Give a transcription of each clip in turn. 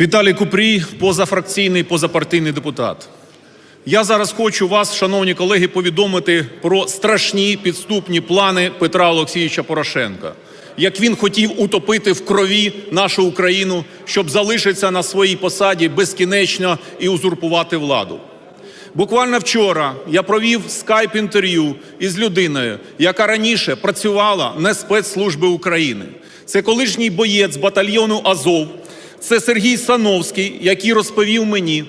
Віталій Купрій, позафракційний, позапартійний депутат. Я зараз хочу вас, шановні колеги, повідомити про страшні підступні плани Петра Олексійовича Порошенка. Як він хотів утопити в крові нашу Україну, щоб залишитися на своїй посаді безкінечно і узурпувати владу. Буквально вчора я провів скайп-інтерв'ю із людиною, яка раніше працювала на спецслужби України. Це колишній боєць батальйону Азов. Це Сергій Сановський, який розповів мені,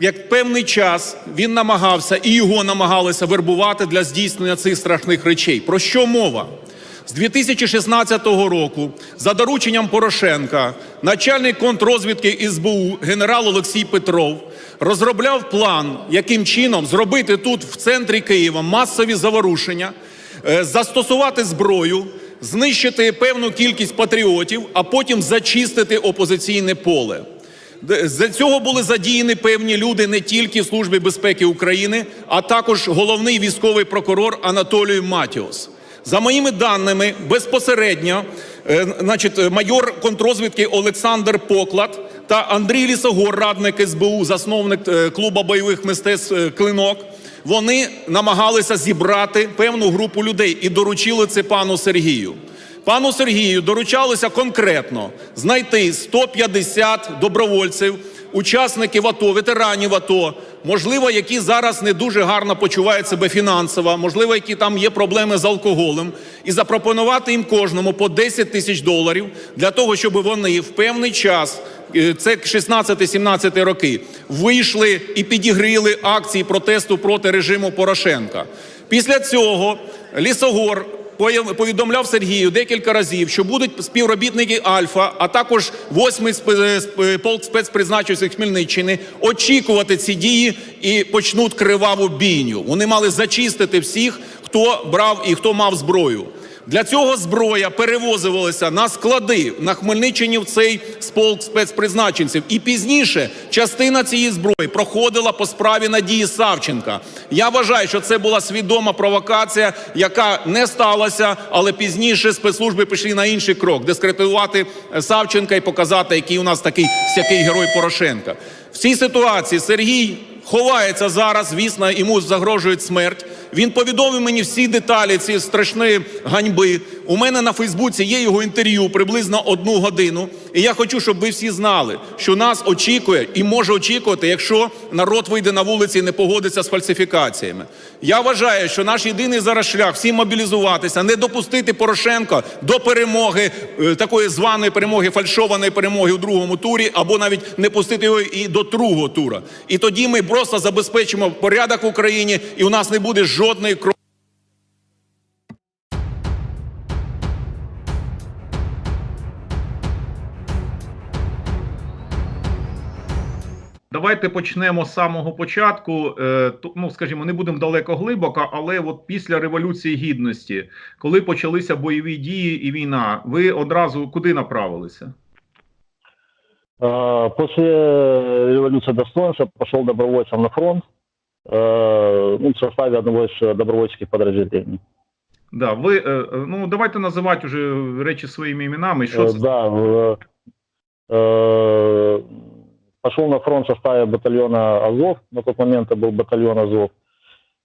як певний час він намагався і його намагалися вербувати для здійснення цих страшних речей. Про що мова? З 2016 року, за дорученням Порошенка, начальник контррозвідки СБУ генерал Олексій Петров розробляв план, яким чином зробити тут, в центрі Києва, масові заворушення, е, застосувати зброю, знищити певну кількість патріотів, а потім зачистити опозиційне поле. За цього були задіяні певні люди не тільки в Службі безпеки України, а також головний військовий прокурор Анатолій Матіос. За моїми даними, безпосередньо, е, значить, майор контрозвідки Олександр Поклад та Андрій Лісогор, радник СБУ, засновник е, клубу бойових мистецтв е, Клинок. Вони намагалися зібрати певну групу людей і доручили це пану Сергію. Пану Сергію доручалося конкретно знайти 150 добровольців, учасників АТО, ветеранів АТО, можливо, які зараз не дуже гарно почувають себе фінансово, можливо, які там є проблеми з алкоголем, і запропонувати їм кожному по 10 тисяч доларів для того, щоб вони в певний час, е, це 16-17 роки, вийшли і підігріли акції протесту проти режиму Порошенка. Після цього Лісогор повідомляв Сергію декілька разів, що будуть співробітники Альфа, а також восьмий полк спецпризначився Хмельниччини очікувати ці дії і почнуть криваву бійню. Вони мали зачистити всіх, хто брав і хто мав зброю. Для цього зброя перевозилася на склади на Хмельниччині в цей полк спецпризначенців. І пізніше частина цієї зброї проходила по справі Надії Савченка. Я вважаю, що це була свідома провокація, яка не сталася, але пізніше спецслужби пішли на інший крок дискредитувати е, Савченка і показати, який у нас такий сякий герой Порошенка. В цій ситуації Сергій ховається зараз. Звісно, йому загрожує смерть. Він повідомив мені всі деталі цієї страшної ганьби. У мене на Фейсбуці є його інтерв'ю приблизно одну годину. І я хочу, щоб ви всі знали, що нас очікує і може очікувати, якщо народ вийде на вулиці і не погодиться з фальсифікаціями. Я вважаю, що наш єдиний зараз шлях всім мобілізуватися, не допустити Порошенка до перемоги, е, такої званої перемоги, фальшованої перемоги у другому турі, або навіть не пустити його і до другого тура. І тоді ми просто забезпечимо порядок в Україні, і у нас не буде жодної крові. Давайте почнемо з самого початку. Е, ту- Ну, скажімо, не будемо далеко глибоко, але от після Революції Гідності, коли почалися бойові дії і війна, ви одразу куди направилися? А, После революции достоинства пошел добровольцем на фронт э, ну, в составе одного из э, добровольческих подразделений. Да, ви, е, е, ну, давайте називати уже речі своїми іменами. Що Э, це? Да, в- э, пошел на фронт в составе батальона Азов. На тот момент это был батальон Азов.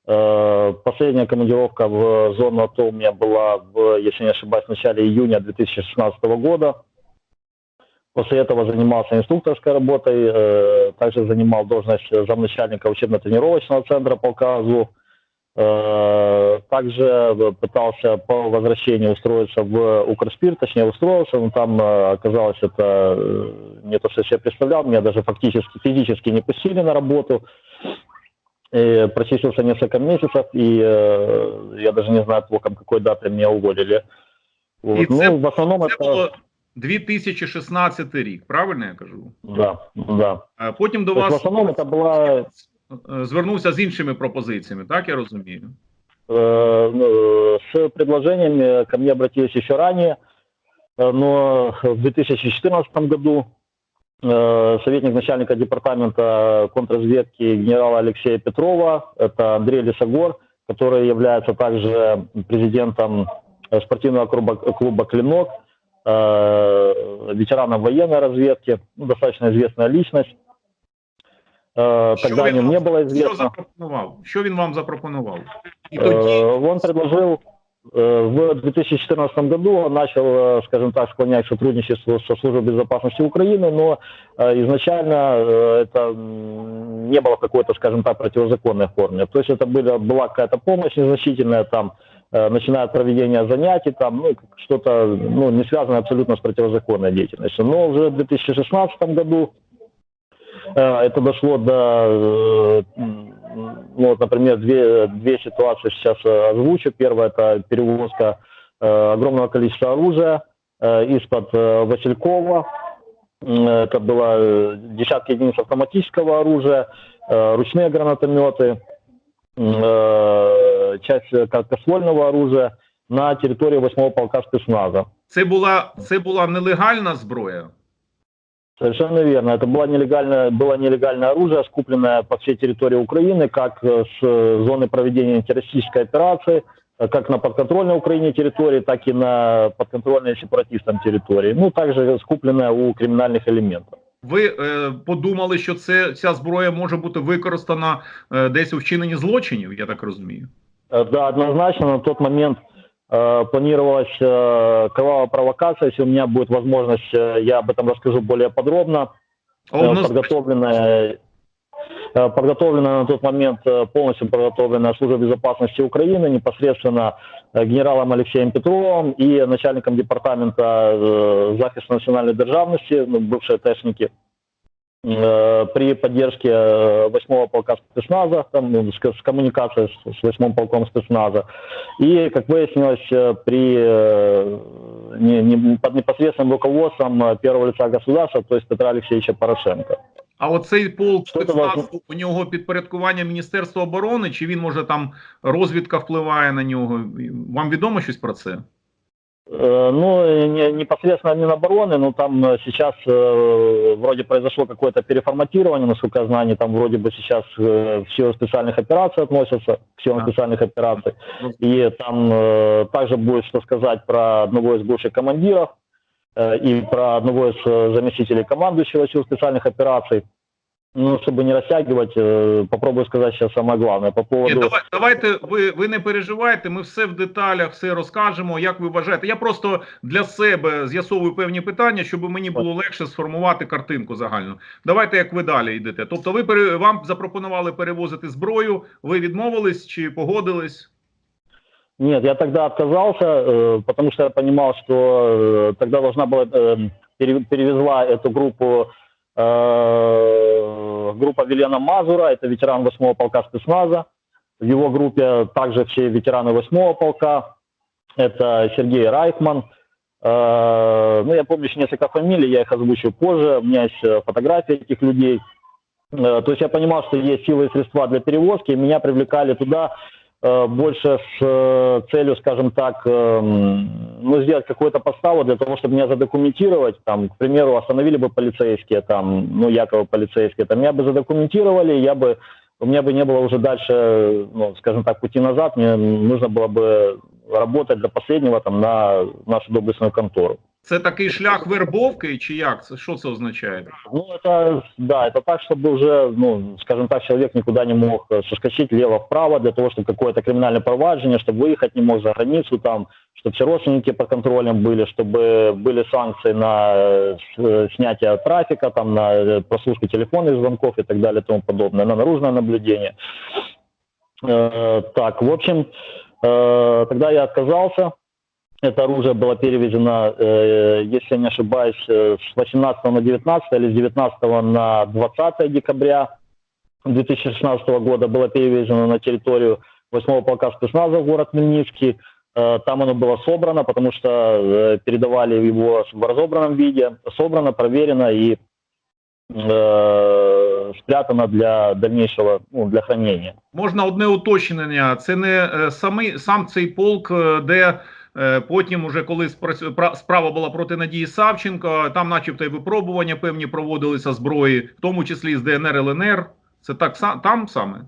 Э, Последняя командировка в зону АТО у меня была, в, если не ошибаюсь, в начале июня 2016 года. После этого занимался инструкторской работой, э, также занимал должность замначальника учебно-тренировочного центра полка Азов. Э, Также пытался по возвращению устроиться в Укрспирт, точнее устроился, но там э, оказалось это э, не то, что я себе представлял, меня даже фактически, физически не пустили на работу. Э, Прочистился несколько месяцев, и э, я даже не знаю толком, какой датой меня уволили. Вот. И це- Ну, в основном Це это... було 2016 рік, правильно я кажу? Да, да. А Потім до То есть в вас основном это была звернувся з іншими пропозиціями, так я розумію? Э, ну, с предложениями ко мне обратились еще ранее, э, но в 2014 году э, советник начальника департамента контрразведки генерала Алексея Петрова, это Андрей Лисогор, который является также президентом э, спортивного клуба, клуба «Клинок», э, ветераном военной разведки, ну, достаточно известная личность. Э, Що Тогда о він нем вам- не было Що известно. запропонував? Що він вам запропонував? І тоді Э, Он предложил э, в 2014 году он начал, э, скажем так, склонять к сотрудничеству со службой безопасности Украины, но э, изначально э, это м, не было в какой-то, скажем так, противозаконной форме. То есть это была, была какая-то помощь незначительная, там, э, начиная от проведения занятий, там, ну, как что-то, ну, не связанное абсолютно с противозаконной деятельностью. Но уже в 2016 году Э, Это дошло до, э, м, ну, вот, например, две, две ситуации сейчас э, озвучу. Первая – это перевозка э, огромного количества оружия э, из-под э, Василькова. М, Это было э, десятки единиц автоматического оружия, э, ручные гранатометы, м, э, часть э, короткоствольного оружия на территории 8-го полка спецназа. це була це була нелегальна зброя. Совершенно верно. Это было нелегальное, было нелегальное оружие, скупленное по всей территории Украины, как э, с э, зоны проведения антитеррористической операции, э, как на подконтрольной Украине территории, так и на подконтрольной сепаратистам территории. Ну, также скупленное у криминальных элементов. Ви е, подумали, що це ця зброя може бути використана е, десь у вчиненні злочинів, я так розумію. Э, Да, однозначно на тот момент э, планировалась э, кровавая провокация. Если у меня будет возможность, э, я об этом расскажу более подробно. Э, Однозначно. подготовленная, э, подготовленная на тот момент э, полностью подготовленная служба безопасности Украины непосредственно э, генералом Алексеем Петровым и начальником департамента э, захиста национальной державности, ну, бывшие тэшники, э, при поддержке э, 8-го полка спецназа, там, ну, с, с коммуникацией с, с 8-м полком спецназа. И, как выяснилось, э, при э, не- не- под непосредственным руководством э, первого лица государства, то есть Петра Алексеевича Порошенко. А оцей полк Що це спецназу, важно? у нього підпорядкування Міністерства оборони, чи він може там розвідка впливає на нього? Вам відомо щось про це? Э, Ну, не- непосредственно Минобороны, но там э, сейчас э, вроде произошло какое-то переформатирование, насколько я знаю, они там вроде бы сейчас э, в силы специальных операций относятся, к силам А. специальных операций. И там э, также будет что сказать про одного из бывших командиров э, и про одного из э, заместителей командующего сил специальных операций. Ну, чтобы не растягивать, э, попробую сказать сейчас самое главное по поводу... Ні, давай, давайте ви, ви не переживайте, ми все в деталях, все розкажемо, як ви вважаєте. Я просто для себе з'ясовую певні питання, щоб мені було легше сформувати картинку загальну. Давайте як ви далі йдете. Тобто, ви пере- вам запропонували перевозити зброю, ви відмовились чи погодились? Нет, я тогда отказался, э, потому что я понимал, что э, тогда должна была э, пере- перевезла эту группу э, группа Велена Мазура, это ветеран 8-го полка спецназа. В его группе также все ветераны 8-го полка. Это Сергей Райхман. Э, ну, я помню еще несколько фамилий, я их озвучу позже. У меня есть э, фотографии этих людей. Э, то есть я понимал, что есть силы и средства для перевозки, меня привлекали туда э, больше с э, целью, скажем так, эм, ну, сделать какую-то подставу для того, чтобы меня задокументировать. Там, к примеру, остановили бы полицейские, там, ну, якобы полицейские, там, меня бы задокументировали, я бы, у меня бы не было уже дальше, ну, скажем так, пути назад, мне нужно было бы работать до последнего там на нашу доблестную контору. Це такий шлях вербовки, чи як? Це що це означає? Ну, это, да, это так, чтобы уже, ну, скажем так, человек никуда не мог э, соскочить влево-вправо для того, чтобы какое-то криминальное проваджение, чтобы выехать не мог за границу, там, чтобы все родственники под контролем были, чтобы были санкции на э, снятие трафика, там, на э, прослушку телефонных звонков и так далее и тому подобное, на наружное наблюдение. Э, так, в общем, э, тогда я отказался. Это оружие было перевезено, э, если я не ошибаюсь, э, с 18 на 19 или с 19 на 20 декабря 2016 года было перевезено на территорию 8 полка спецназа в город Мельницкий. Э, Там оно было собрано, потому что э, передавали его в разобранном виде. Собрано, проверено и э, спрятано для дальнейшего, ну, для хранения. Можна одне уточнення. Це не е, самий сам цей полк, е, де е, потім, уже коли спрацю- пра- справа була проти Надії Савченко, там, начебто, і випробування певні проводилися зброї, в тому числі з ДНР ЛНР. Це так са- там саме?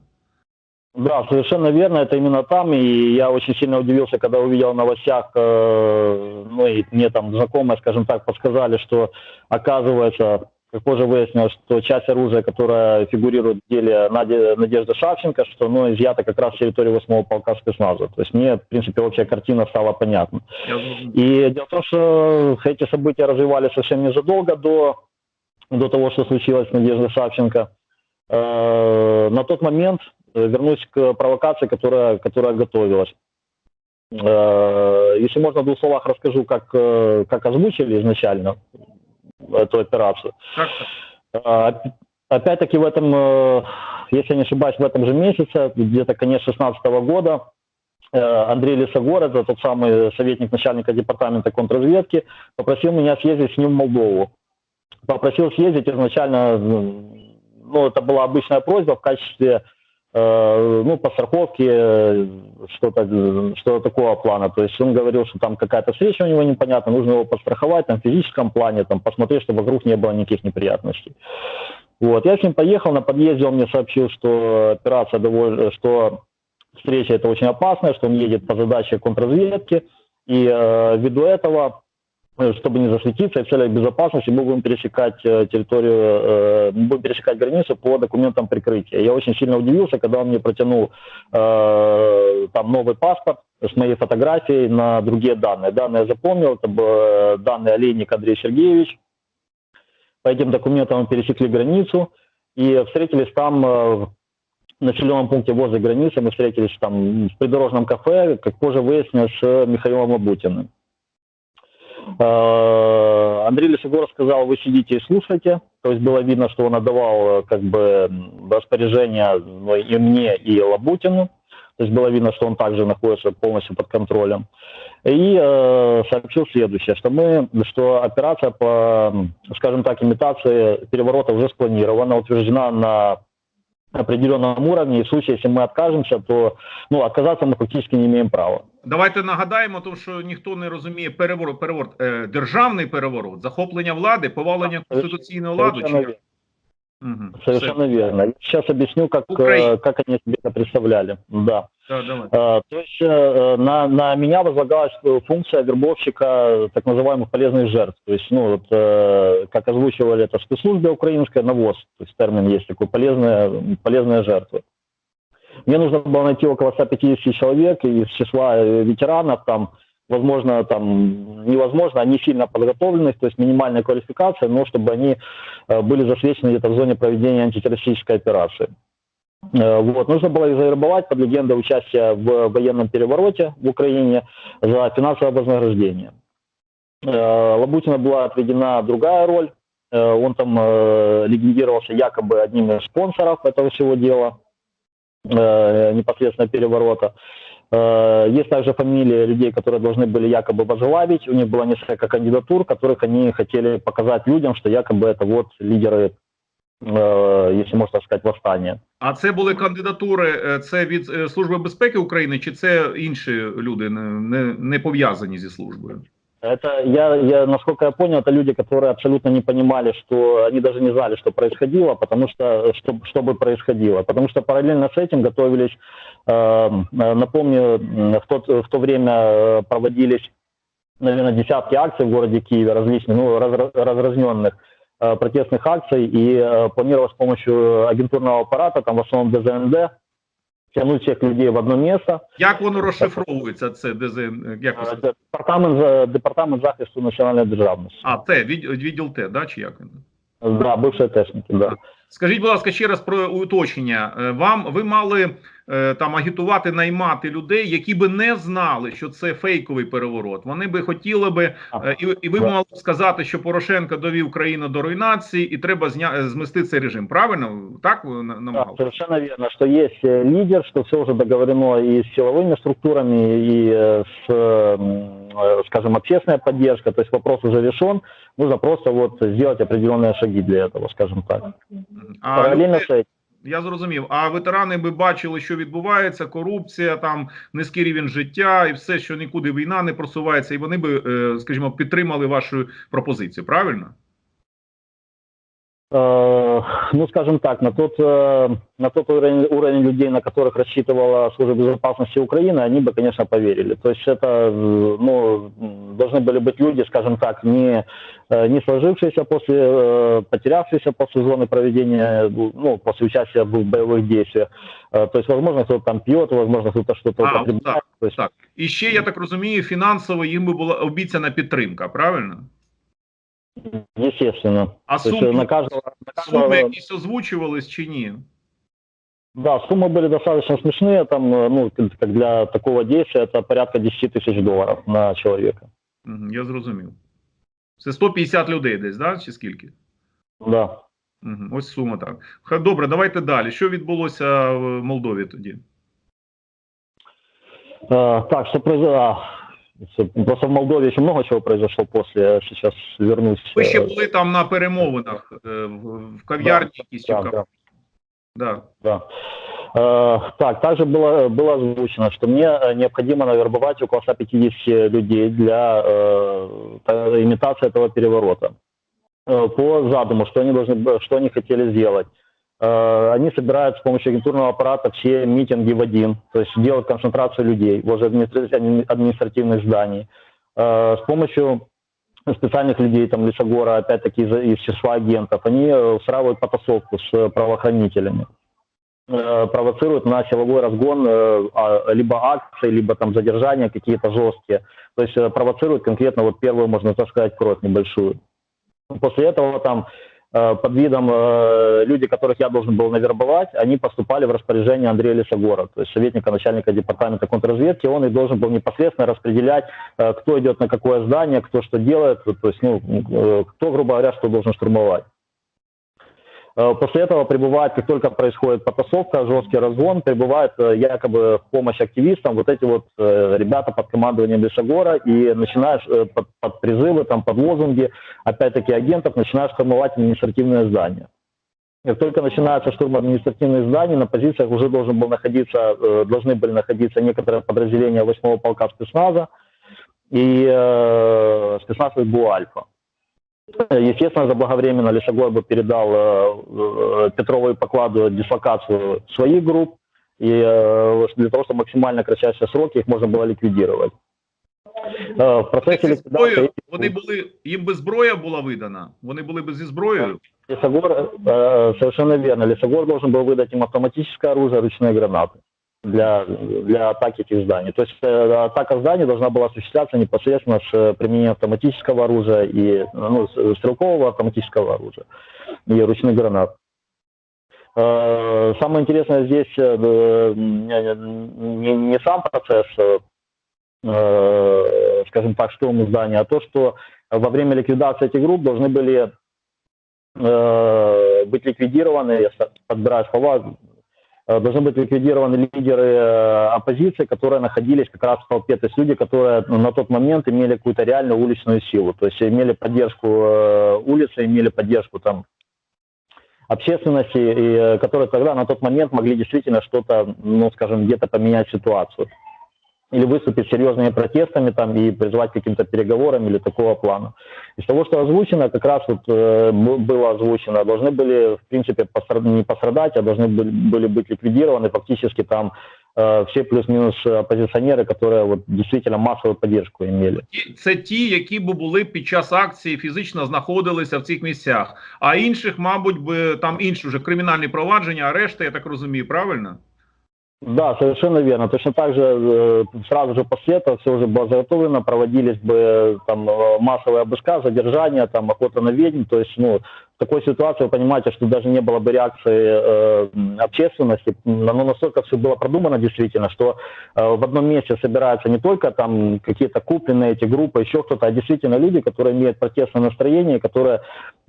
Да, совершенно верно, это именно там, и я очень сильно удивился, когда увидел в новостях, э, ну и мне там знакомые, скажем так, подсказали, что оказывается, как позже выяснилось, что часть оружия, которая фигурирует в деле Надежды Шавченко, что оно изъято как раз с территории 8-го полка спецназа. То есть мне, в принципе, общая картина стала понятна. И дело в том, что эти события развивались совсем незадолго до, до того, что случилось с Надеждой Савченко. Э, На тот момент, э, вернусь к провокации, которая, которая готовилась. Э, Если можно в двух словах расскажу, как, как озвучили изначально эту операцию. А, оп- Опять-таки в этом, э, если я не ошибаюсь, в этом же месяце, где-то конец 2016 года, э, Андрей Лисогор, это тот самый советник начальника департамента контрразведки, попросил меня съездить с ним в Молдову. Попросил съездить изначально, ну, это была обычная просьба в качестве, ну, по страховке, э, что-то, э, что такого плана. То есть он говорил, что там какая-то встреча у него непонятна, нужно его подстраховать там, в физическом плане, там, посмотреть, чтобы вокруг не было никаких неприятностей. Вот, я с ним поехал, на подъезде он мне сообщил, что операция довольно, что встреча это очень опасная, что он едет по задаче контрразведки, и э, ввиду этого, э, чтобы не засветиться, и в целях безопасности мы будем пересекать э, территорию, э, мы будем пересекать границу по документам прикрытия. Я очень сильно удивился, когда он мне протянул э, там новый паспорт с моей фотографией на другие данные. Данные я запомнил, это э, данные Олейник Андрей Сергеевич, по этим документам мы пересекли границу и встретились там э, в населенном пункте возле границы. Мы встретились там в придорожном кафе, как позже выяснилось, с Михаилом Лабутиным. Э, Андрей Лисогор сказал, вы сидите и слушайте. То есть было видно, что он отдавал э, как бы распоряжение и мне, и Лабутину. То есть было видно, что он также находится полностью под контролем. И э, сообщил следующее, что мы, что операция по, скажем так, имитации переворота уже спланирована, утверждена на определенном уровне, и в случае, если мы откажемся, то ну, отказаться мы фактически не имеем права. Давайте нагадаємо, тому що ніхто не розуміє переворот, переворот е, державний переворот, захоплення влади, повалення конституційного ладу. Совершенно Чи... верно. Угу. Совершенно верно. Сейчас объясню, как, Украина. э, как они себе это представляли. Да. Да, давай. Э, То есть э, на, на меня возлагалась э, функция вербовщика так называемых полезных жертв. То есть, ну, вот, э, как озвучивали это в спецслужбе украинской, навоз, то есть термин есть такой, полезная, полезная жертва. Мне нужно было найти около 150 человек из числа э, ветеранов, там, возможно, там, невозможно, они сильно подготовленных, то есть минимальная квалификация, но чтобы они э, были засвечены где-то в зоне проведения антитеррористической операции. Э, Вот. Нужно было их завербовать под легендой участия в военном перевороте в Украине за финансовое вознаграждение. Лабутина была отведена другая роль. Он там легендировался якобы одним из спонсоров этого всего дела, непосредственно переворота. Э, Есть также фамилии людей, которые должны были якобы возглавить. У них было несколько кандидатур, которых они хотели показать людям, что якобы это вот лидеры, э, если можно так сказать, восстания. А це були кандидатури, е, це від е, Служби безпеки України, чи це інші люди, не, не, не пов'язані зі службою? Это я, я, насколько я понял, это люди, которые абсолютно не понимали, что они даже не знали, что происходило, потому что что, что бы происходило, потому что параллельно с этим готовились, э, э, напомню, в, тот, в то время э, проводились, наверное, десятки акций в городе Киеве различных, ну, раз- разразненных э, протестных акций, и э, планировалось с помощью агентурного аппарата, там в основном ДЗНД, тянуть всіх людей в одно місце. Як воно розшифровується, це ДЗН? Як ви? Департамент, департамент захисту національної державності. А, те відділ Т, да, чи як він? Да, бывшие техніки, да. Скажіть, будь ласка, ще раз про уточнення. Е, Вам ви мали е, там агітувати, наймати людей, які би не знали, що це фейковий переворот. Вони би хотіли би, е, і, і ви Да. мали б сказати, що Порошенко довів країну до руйнації, і треба зня е, змести цей режим. Правильно? Так ви на- Да, намагалися? совершенно верно, что есть э, лидер, что все уже договорено и с силовыми структурами, и э, с, м, э, скажем, общественная поддержка, то есть вопрос уже решен, нужно просто вот сделать определенные шаги для этого, скажем так. А Паралельно люди- с. Я зрозумів. А ветерани би бачили, що відбувається, корупція, там низький рівень життя і все, що нікуди війна не просувається, і вони би, е, скажімо, підтримали вашу пропозицію. Правильно? Э, Э, ну, скажем так, на тот, э, на тот уровень, уровень людей, на которых рассчитывала служба безопасности Украины, они бы, конечно, поверили. То есть это, э, ну, м, должны были быть люди, скажем так, не, э, не сложившиеся после, э, потерявшиеся после зоны проведения, ну, после участия в боевых действиях. Э, То есть, возможно, кто-то там пьет, возможно, кто-то что-то А, употребляет. так, То есть, Так. І ще, я так розумію, фінансово їм би була обіцяна підтримка, правильно? естественно. А То есть, э, суми, на каждого, на суми каждого- якісь озвучувались чи ні? Да, суммы были достаточно смешные, там, э, ну, как как для такого действия, это порядка 10 тысяч долларов на человека. Мгм, Я зрозумів. Це 150 людей десь, да? чи скільки? Да. Мгм, Ось сума так. Ха, Добре, давайте далі. Що відбулося в Молдові тоді? Э, так, что произошло? Просто в Молдове еще много чего произошло после, я сейчас вернусь. Ви ще э, були там на перемовинах е, в, в кав'ярні якісь чи да, в кафе? да, Да. да. Э, так, также было, было озвучено, что мне э, необходимо навербовать около 150 людей для э, та- имитации этого переворота. Э, по задуму, что они должны, б- что они хотели сделать. Э, Они собирают с помощью агентурного аппарата все митинги в один, то есть делают концентрацию людей возле администра- административных зданий. Э, С помощью специальных людей, там, Лисогора, опять-таки, из, из числа агентов, они э, устраивают потасовку с э, правоохранителями э, провоцируют на силовой разгон э, а, либо акции, либо там задержания какие-то жесткие. То есть э, провоцируют конкретно вот первую, можно так сказать, кровь небольшую. После этого там э, под видом э, люди, которых я должен был навербовать, они поступали в распоряжение Андрея Лисогора, то есть советника начальника департамента контрразведки. Он и должен был непосредственно распределять, э, кто идет на какое здание, кто что делает, то есть, ну, э, кто, грубо говоря, что должен штурмовать. Э, После этого прибывает, как только происходит потасовка, жесткий разгон, прибывает э, якобы в помощь активистам вот эти вот э, ребята под командованием Лешогора и начинаешь под, под призывы, там, под лозунги, опять-таки агентов, начинаешь штурмовать административное здание. Как только начинается штурм административных зданий, на позициях уже должен был находиться, должны были находиться некоторые подразделения 8-го полка спецназа и э, спецназ СБУ «Альфа». Естественно, заблаговременно Лешогор бы передал э, э, Петрову и Покладу дислокацию своих групп, и э, для того, чтобы максимально кратчайшие сроки их можно было ликвидировать. Э, В процессе Зі зброєю, ликвидации вони були, їм би зброя була видана, вони були би зі зброєю. Лесогор, э, совершенно верно, Лесогор должен был выдать им автоматическое оружие, ручные гранаты Для, для атаки этих зданий. То есть э, атака зданий должна была осуществляться непосредственно с э, применением автоматического оружия и ну, с- стрелкового автоматического оружия и ручных гранат. Э, Самое интересное здесь э, э, не, не- сам процесс, э, э, скажем так, штурма здания, а то, что во время ликвидации этих групп должны были э, быть ликвидированы, я с- подбираю слова, э, должны быть ликвидированы лидеры э, оппозиции, которые находились как раз в толпе, то есть люди, которые ну, на тот момент имели какую-то реальную уличную силу, то есть имели поддержку э, улицы, имели поддержку там общественности, и, э, которые тогда на тот момент могли действительно что-то, ну, скажем, где-то поменять ситуацию. Или выступить с серьезными протестами там и призвать к каким-то переговорам или такого плана. Из того, что озвучено, как раз вот э, б- было озвучено, должны были, в принципе, постра- не пострадать, а должны были, были быть ликвидированы фактически там э, все плюс-минус оппозиционеры, которые вот действительно массовую поддержку имели. Ті- Це ті, які б були під час акції, фізично знаходилися в цих місцях. А інших, мабуть, би там інші вже кримінальні провадження, арешти, я так розумію, правильно? Да, совершенно верно. Точно так же э, сразу же после этого все уже было заготовлено, проводились бы э, там э, массовые обыска, задержания, там охота на ведьм. То есть, ну, в такой ситуации вы понимаете, что даже не было бы реакции э, общественности, но настолько все было продумано действительно, что э, в одном месте собираются не только там какие-то купленные эти группы, еще кто-то, а действительно люди, которые имеют протестное настроение, которые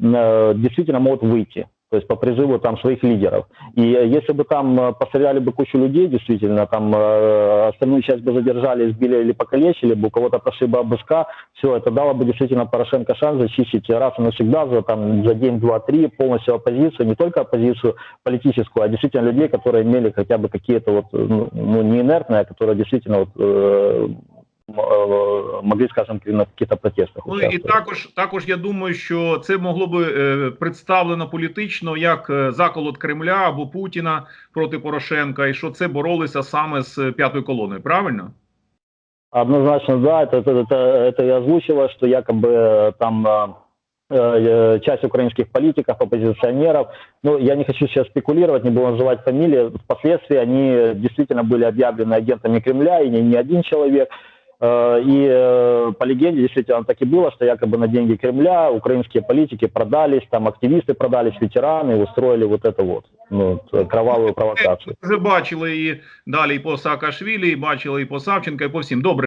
э, действительно могут выйти то есть по призыву там своих лидеров. И э, если бы там э, постреляли бы кучу людей, действительно, там э, остальную часть бы задержали, избили или покалечили бы, у кого-то прошли бы обыска, все, это дало бы действительно Порошенко шанс зачистить раз и навсегда за, там, за день, два, три полностью оппозицию, не только оппозицию политическую, а действительно людей, которые имели хотя бы какие-то вот, э, ну, ну, не инертные, а которые действительно вот, э, могли, скажем, на каких-то протестах Ну і участвовать. також, також я думаю, що це могло би е, представлено політично як е, заколот Кремля або Путіна проти Порошенка, і що це боролися саме з п'ятою колоною. Правильно? Однозначно, да, это, это, это, это и озвучило, что якобы э, там э, э, часть украинских политиков, оппозиционеров, ну, я не хочу сейчас спекулировать, не буду называть фамилии, впоследствии они действительно были объявлены агентами Кремля, и не, не один человек, Э, и э, по легенде действительно так и было, что якобы на деньги Кремля украинские политики продались, там активисты продались, ветераны, устроили вот это вот, ну, вот, кровавую провокацию. Ми вже бачили і далі і по Саакашвілі, і бачили і по Савченка, і по всім. Добре.